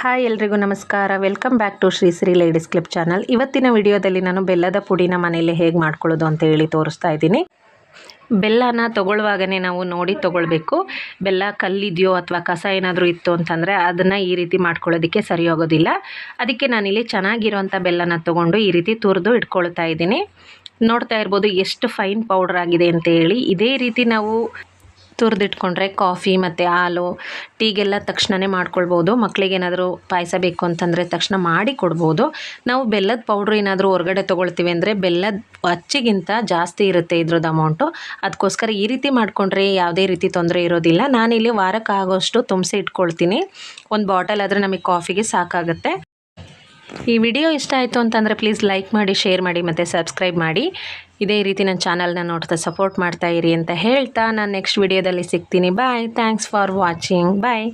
Hi ಎಲ್ರಿಗೂ ನಮಸ್ಕಾರ. Welcome back to Shri Shri ladies clip channel ಇವತ್ತಿನ ವಿಡಿಯೋದಲ್ಲಿ ನಾನು ಬೆಲ್ಲದ ಪುಡಿನ ಮನೆಯಲ್ಲಿ ಹೇಗೆ ಮಾಡ್ಕೊಳ್ಳೋದು ಅಂತ ಹೇಳಿ ತೋರಿಸ್ತಾ ಇದ್ದೀನಿ. ಬೆಲ್ಲನ ತೊಗೊಳ್ಳುವಾಗನೇ ನಾವು ನೋಡಿ ತೊಗೊಳ್ಬೇಕು. ಬೆಲ್ಲ ಕಲ್ಲಿದೆಯೋ ಅಥವಾ ಕಸ ಏನಾದರೂ ಇತ್ತು ಅಂತಂದರೆ ಅದನ್ನು ಈ ರೀತಿ ಮಾಡ್ಕೊಳ್ಳೋದಕ್ಕೆ ಸರಿ ಹೋಗೋದಿಲ್ಲ ಅದಕ್ಕೆ ನಾನಿಲ್ಲಿ ಚೆನ್ನಾಗಿರೋಂಥ ಬೆಲ್ಲನ ತೊಗೊಂಡು ಈ ರೀತಿ ತುರಿದು ಇಟ್ಕೊಳ್ತಾ ಇದ್ದೀನಿ. ನೋಡ್ತಾ ಇರ್ಬೋದು ಎಷ್ಟು ಫೈನ್ ಪೌಡ್ರ್ ಆಗಿದೆ ಅಂತ ಹೇಳಿ. ಇದೇ ರೀತಿ ನಾವು ತುರಿದಿಟ್ಕೊಂಡ್ರೆ ಕಾಫಿ ಮತ್ತು ಹಾಲು, ಟೀಗೆಲ್ಲ ತಕ್ಷಣವೇ ಮಾಡ್ಕೊಳ್ಬೋದು. ಮಕ್ಕಳಿಗೆ ಏನಾದರೂ ಪಾಯಸ ಬೇಕು ಅಂತಂದರೆ ತಕ್ಷಣ ಮಾಡಿ ಕೊಡ್ಬೋದು. ನಾವು ಬೆಲ್ಲದ ಪೌಡ್ರ್ ಏನಾದರೂ ಹೊರಗಡೆ ತೊಗೊಳ್ತೀವಿ ಅಂದರೆ ಬೆಲ್ಲದ ಅಚ್ಚಿಗಿಂತ ಜಾಸ್ತಿ ಇರುತ್ತೆ ಇದ್ರದ್ದು ಅಮೌಂಟು ಅದಕ್ಕೋಸ್ಕರ ಈ ರೀತಿ ಮಾಡಿಕೊಂಡ್ರೆ ಯಾವುದೇ ರೀತಿ ತೊಂದರೆ ಇರೋದಿಲ್ಲ. ನಾನಿಲ್ಲಿ ವಾರಕ್ಕಾಗೋಷ್ಟು ತುಂಬಿಸಿ ಇಟ್ಕೊಳ್ತೀನಿ. ಒಂದು ಬಾಟಲ್ ಆದರೆ ನಮಗೆ ಕಾಫಿಗೆ ಸಾಕಾಗುತ್ತೆ. ಈ ವಿಡಿಯೋ ಇಷ್ಟ ಆಯಿತು ಅಂತಂದರೆ ಪ್ಲೀಸ್ ಲೈಕ್ ಮಾಡಿ ಶೇರ್ ಮಾಡಿ ಮತ್ತು ಸಬ್ಸ್ಕ್ರೈಬ್ ಮಾಡಿ. ಇದೇ ರೀತಿ ನನ್ನ ಚಾನಲ್ನ ನೋಡ್ತಾ ಸಪೋರ್ಟ್ ಮಾಡ್ತಾ ಇರಿ ಅಂತ ಹೇಳ್ತಾ ನಾನು ನೆಕ್ಸ್ಟ್ ವಿಡಿಯೋದಲ್ಲಿ ಸಿಗ್ತೀನಿ. Bye thanks for watching bye